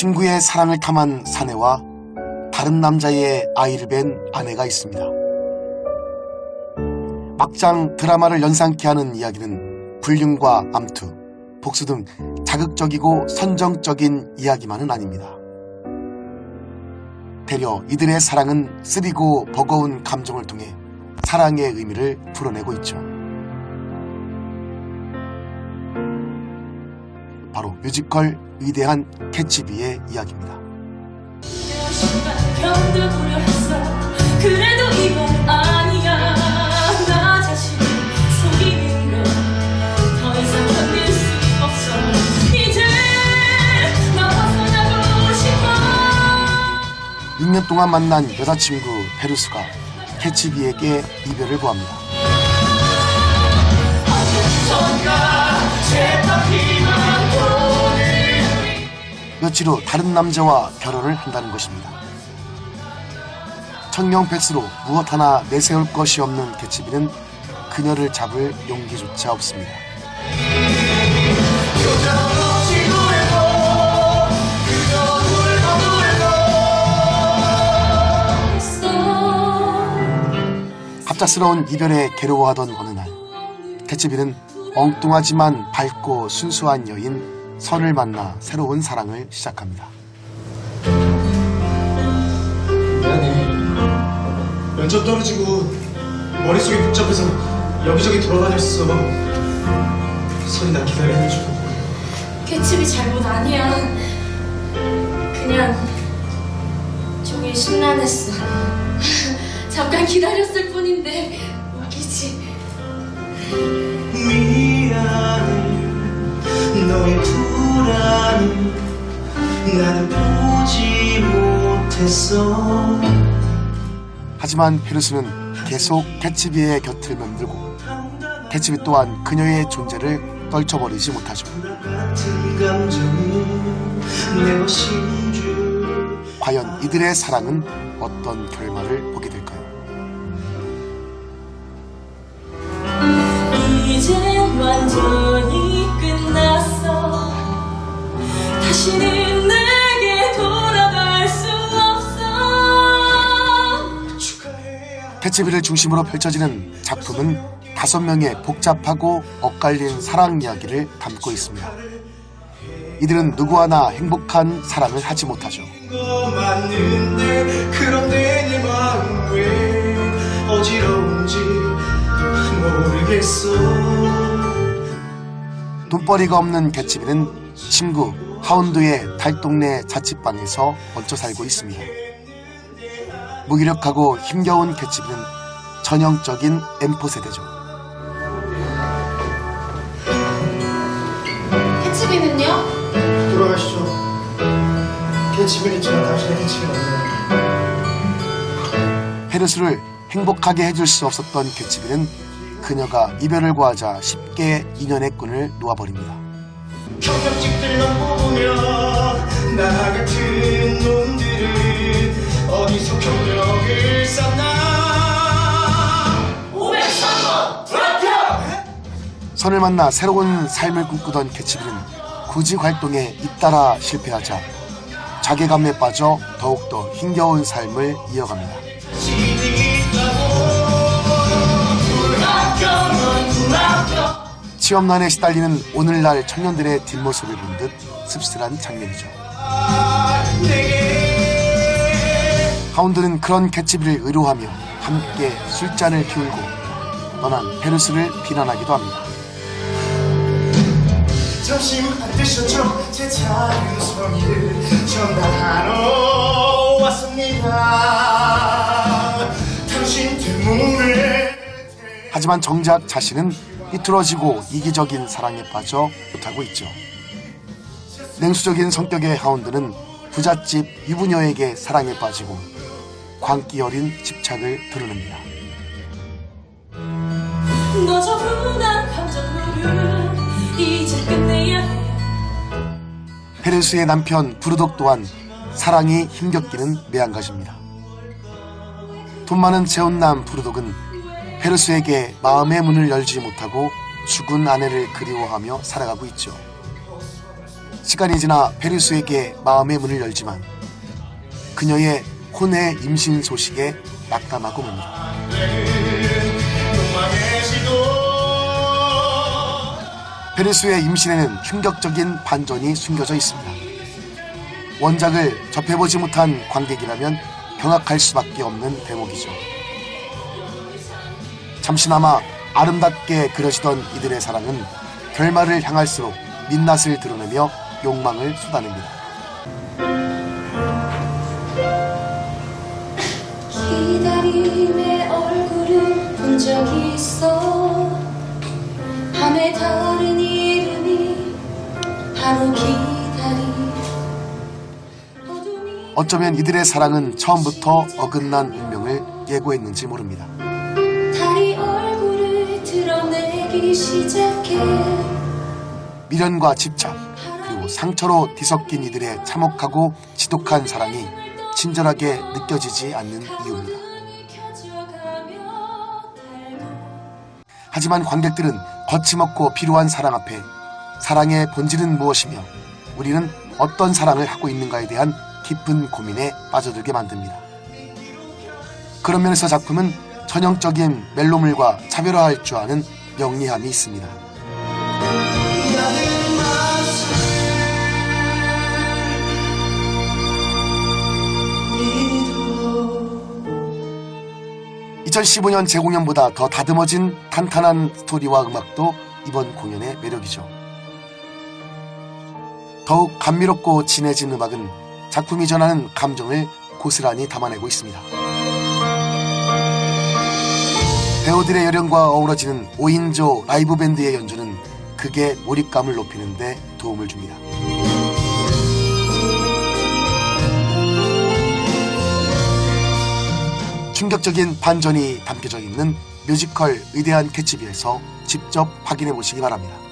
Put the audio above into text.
친구의 사랑을 탐한 사내와 다른 남자의 아이를 뵌 아내가 있습니다. 막장 드라마를 연상케 하는 이야기는 불륜과 암투, 복수 등 자극적이고 선정적인 이야기만은 아닙니다. 되려 이들의 사랑은 쓰리고 버거운 감정을 통해 사랑의 의미를 풀어내고 있죠. 바로 뮤지컬 위대한 캐치비의 이야기입니다. 6년 동안 만난 여자친구 페루스가 캐치비에게 이별을 구합니다. 며칠 후 다른 남자와 결혼을 한다는 것입니다. 청명백수로 무엇 하나 내세울 것이 없는 개치비는 그녀를 잡을 용기조차 없습니다. 갑작스러운 이별에 괴로워하던 어느 날 개치비는 엉뚱하지만 밝고 순수한 여인 선을 만나 새로운 사랑을 시작합니다. 미안해. 면접 떨어지고 머릿속이 복잡해서 여기저기 돌아다녔어. 선이 나 기다려줘. 개츠비 잘못 아니야 그냥 종일 심란했어 잠깐 기다렸을 뿐인데 웃기지 미안해. 너의 불안을 나는 보지 못했어. 하지만 페르스는 계속 개츠비의 곁을 맴들고 개츠비 또한 그녀의 존재를 떨쳐버리지 못하죠. 과연 이들의 사랑은 어떤 결말을 보게 될까요? 이젠 완전 다시는 내게 돌아갈 수 없어 축하해야 개츠비를 중심으로 펼쳐지는 작품은 다섯 명의 복잡하고 엇갈린 사랑 이야기를 담고 있습니다. 이들은 누구 하나 행복한 사랑을 하지 못하죠. 돈벌이가 없는 개츠비는 친구 하운드의 달동네 자취방에서 얹혀 살고 있습니다. 무기력하고 힘겨운 개츠비는 전형적인 M4 세대죠. 해치비는요? 돌아가시죠 개치면 있지만 당신의 개치면 안돼요 페르스를 행복하게 해줄 수 없었던 개츠비는 그녀가 이별을 구하자 쉽게 인연의 끈을 놓아버립니다. 경력직들만 뽑으면 나 같은 놈들은 어디서 경력을 쌓나 503번 불합격! 선을 만나 새로운 삶을 꿈꾸던 개츠비는 구직 활동에 잇따라 실패하자 자괴감에 빠져 더욱더 힘겨운 삶을 이어갑니다. 취업난에 시달리는 오늘날 청년들의 뒷모습을 본 듯 씁쓸한 장면이죠. 하운드는 그런 개츠비를 의로하며 함께 술잔을 피울고 떠난 페르스를 비난하기도 합니다. 하지만 정작 자신은 삐뚤어지고 이기적인 사랑에 빠져 못하고 있죠. 냉수적인 성격의 하운드는 부잣집 유부녀에게 사랑에 빠지고 광기 어린 집착을 드러냅니다. 페르스의 남편 부르독 또한 사랑이 힘겹기는 매한가지입니다. 돈 많은 재혼남 부르독은 페르스에게 마음의 문을 열지 못하고 죽은 아내를 그리워하며 살아가고 있죠. 시간이 지나 페르수에게 마음의 문을 열지만 그녀의 혼의 임신 소식에 낙담하고 맙니다. 페르수의 임신에는 충격적인 반전이 숨겨져 있습니다. 원작을 접해보지 못한 관객이라면 경악할 수밖에 없는 대목이죠. 잠시나마 아름답게 그려지던 이들의 사랑은 결말을 향할수록 민낯을 드러내며 욕망을 쏟아냅니다. 기다림의 얼굴을 본 적이 있어 밤에 다른 이름이 바로 기다림 어쩌면 이들의 사랑은 처음부터 어긋난 운명을 예고했는지 모릅니다. 미련과 집착 그리고 상처로 뒤섞인 이들의 참혹하고 지독한 사랑이 친절하게 느껴지지 않는 이유입니다. 하지만 관객들은 거침없고 필요한 사랑 앞에 사랑의 본질은 무엇이며 우리는 어떤 사랑을 하고 있는가에 대한 깊은 고민에 빠져들게 만듭니다. 그런 면에서 작품은 전형적인 멜로물과 차별화할 줄 아는 명리함이 있습니다. 나는 맛을 믿어 2015년 재공연보다 더 다듬어진 탄탄한 스토리와 음악도 이번 공연의 매력이죠. 더욱 감미롭고 진해진 음악은 작품이 전하는 감정을 고스란히 담아내고 있습니다. 배우들의 열연과 어우러지는 5인조 라이브 밴드의 연주는 극의 몰입감을 높이는 데 도움을 줍니다. 충격적인 반전이 담겨져 있는 뮤지컬 위대한 캐치비에서 직접 확인해 보시기 바랍니다.